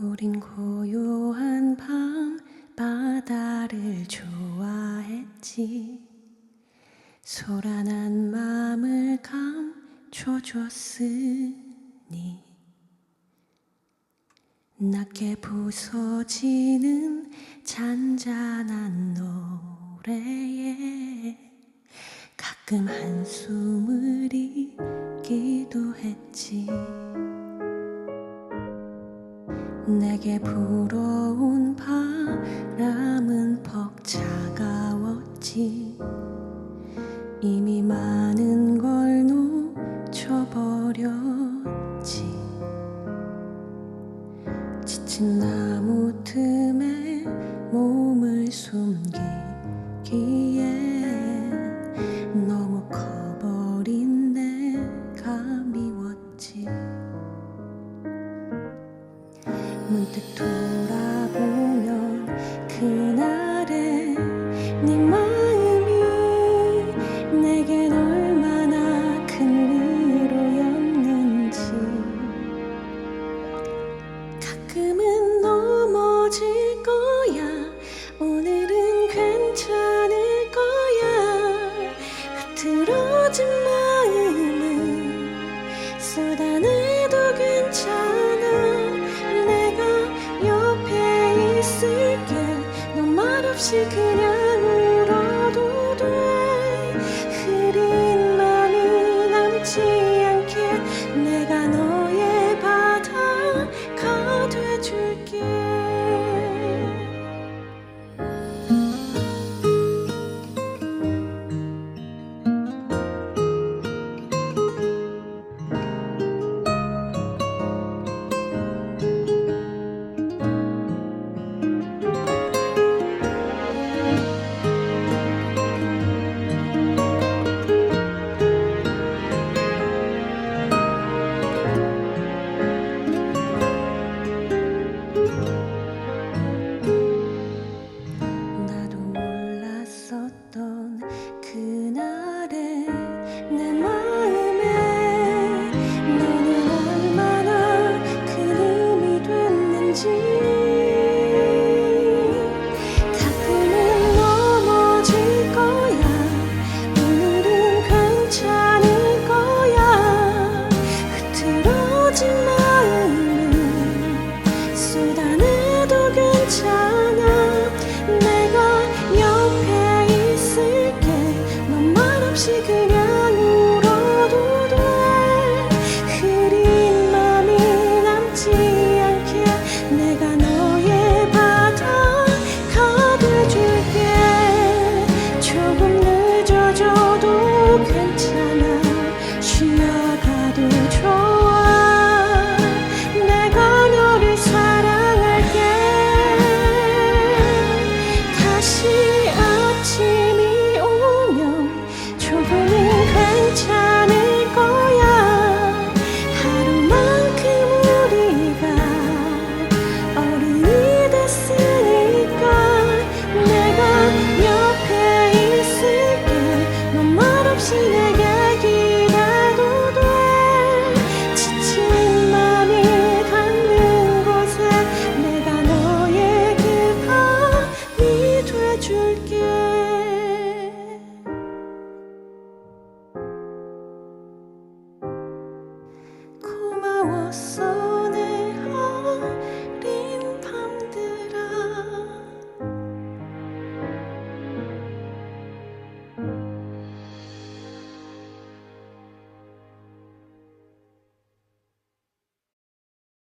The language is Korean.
우린 고요한 밤 바다를 좋아했지. 소란한 마음을 감춰줬으니. 낮게 부서지는 잔잔한 노래에 가끔 한숨을 이기도 했지 내게 불어온 바람은 퍽 차가웠지. 이미 많은 걸 놓쳐버렸지. 지친 나무 틈에 몸을 숨기기 돌아보면 그날의 네 마음이 내겐 얼마나 큰 위로였는지. 가끔은 넘어질 거야. 오늘은 괜찮을 거야. 흐트러진 마음을 쏟아내 she could 음 so